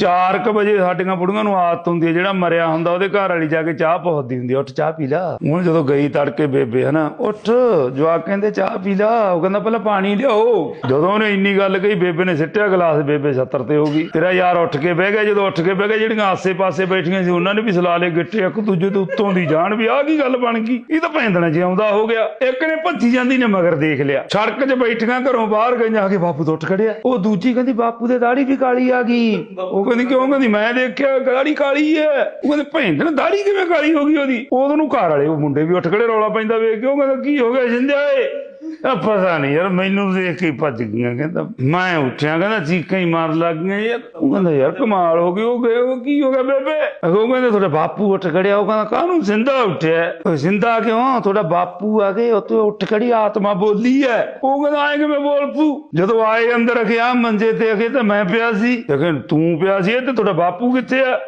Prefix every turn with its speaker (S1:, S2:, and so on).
S1: 4:00 ਵਜੇ ਸਾਡੀਆਂ ਬੁੜੀਆਂ ਨੂੰ ਆਦਤ ਹੁੰਦੀ ਹੈ ਜਿਹੜਾ ਮਰਿਆ ਹੁੰਦਾ ਉਹਦੇ ਘਰ ਵਾਲੀ ਜਾ ਕੇ ਚਾਹ ਪੁੱਛਦੀ ਹੁੰਦੀ ਆ, ਉੱਠ ਚਾਹ ਪੀ ਲਾ। ਹੁਣ ਜਦੋਂ ਗਈ ਤੜਕੇ ਬੇਬੇ ਹਨਾ ਉੱਠ ਜਵਾਕ ਕਹਿੰਦੇ ਚਾਹ ਪੀ ਲਾ। ਉਹ ਕਹਿੰਦਾ ਪਹਿਲਾਂ ਪਾਣੀ ਲਿਆਓ। ਜਦੋਂ ਉਹਨੇ ਇੰਨੀ ਗੱਲ ਕਹੀ ਬੇਬੇ ਨੇ ਸਿੱਟਿਆ ਗਲਾਸ ਬੇਬੇ 70 ਤੇ ਹੋ ਗਈ। ਤੇਰਾ ਯਾਰ ਉੱਠ ਕੇ ਬਹਿ ਗਿਆ ਜਦੋਂ ਉੱਠ ਕੇ ਬਹਿ ਗਿਆ ਜਿਹੜੀਆਂ ਆਸੇ-ਪਾਸੇ ਬੈਠੀਆਂ ਸੀ ਉਹਨਾਂ ਨੇ ਵੀ ਸਲਾ ਲਏ ਗਿੱਟੇ ਇੱਕ ਦੂਜੇ ਤੋਂ ਉੱਤੋਂ ਦੀ ਜਾਣ ਵੀ ਆਹ ਕੀ ਗੱਲ ਬਣ ਗਈ। ਇਹ ਤਾਂ ਪੈਂਦਣਾ ਜਿਉਂਦਾ ਹੋ ਗਿਆ। ਇੱਕ ਨੇ ਭੱਜੀ ਜਾਂਦੀ ਨੇ ਮਗਰ ਦੇਖ ਲਿਆ। ਸੜਕ 'ਚ ਬੈਠੀਆਂ ਘਰੋਂ ਬਾਹਰ ਗਈਆਂ ਆ ਕੇ ਬਾਪੂ ਤੋਂ ਉੱਠ ਖੜਿਆ। ਉਹ ਦੂਜੀ ਕਹਿੰਦੀ ਬਾਪੂ ਦੇ ਦਾੜੀ ਵੀ ਕਾਲੀ ਆ ਗਈ। ਉਹ ਕਹਿੰਦੀ, ਕਿਉਂ ਕਹਿੰਦੀ? ਮੈਂ ਦੇਖਿਆ ਦਾੜੀ ਕਾਲੀ ਹੈ ਉਹ ਕਹਿੰਦੇ, ਭੈਣ ਦਾੜੀ ਕਿਵੇਂ ਕਾਲੀ ਹੋ ਗਈ ਉਹਦੀ? ਉਦੋਂ ਨੂੰ ਘਰ ਵਾਲੇ, ਉਹ ਮੁੰਡੇ ਵੀ ਉੱਠ ਖੜੇ ਰੌਲਾ ਪੈਂਦਾ ਵੇਖ ਕੇ। ਉਹ ਕਹਿੰਦਾ, ਕੀ ਹੋ ਗਿਆ ਜਿੰਦਿਆ ਏ? ਆ ਪਤਾ ਨਹੀਂ ਯਾਰ, ਮੈਨੂੰ ਦੇਖ ਕੇ ਹੀ ਭੱਜ ਗਈਆਂ, ਕਹਿੰਦਾ, ਮੈਂ ਉੱਠਿਆ, ਕਹਿੰਦਾ, ਚੀਕਾਂ ਹੀ ਮਾਰ ਲੱਗ ਗਈਆਂ ਯਾਰ। ਉਹ ਕਹਿੰਦਾ, ਯਾਰ, ਕਮਾਲ ਹੋ ਗਈ, ਉਹ ਗਏ ਉਹ ਕੀ ਹੋ ਗਿਆ ਬੇਬੇ? ਉਹ ਕਹਿੰਦੇ, ਤੁਹਾਡਾ ਬਾਪੂ ਉੱਠ ਖੜਿਆ, ਉਹ ਕਹਿੰਦਾ, ਕਾਹਨੂੰ ਜ਼ਿੰਦਾ ਉੱਠਿਆ? ਉਹ ਜ਼ਿੰਦਾ ਕਿਉਂ ਤੁਹਾਡਾ ਬਾਪੂ ਆ ਗਏ ਉੱਥੇ ਉੱਠ ਖੜੀ, ਆਤਮਾ ਬੋਲੀ ਹੈ। ਉਹ ਕਹਿੰਦਾ, ਆਏ ਕਿਵੇਂ ਬੋਲ ਪੂ ਜਦੋਂ ਆਏ ਅੰਦਰ ਅਖਿਆ ਮੰਜੇ ਤੇ, ਅਖੇ ਤਾਂ ਮੈਂ ਪਿਆ ਸੀ। ਲੇਕਿਨ ਤੂੰ ਪਿਆ ਸੀ ਤੇ ਤੁਹਾਡਾ ਬਾਪੂ ਕਿੱਥੇ ਆ?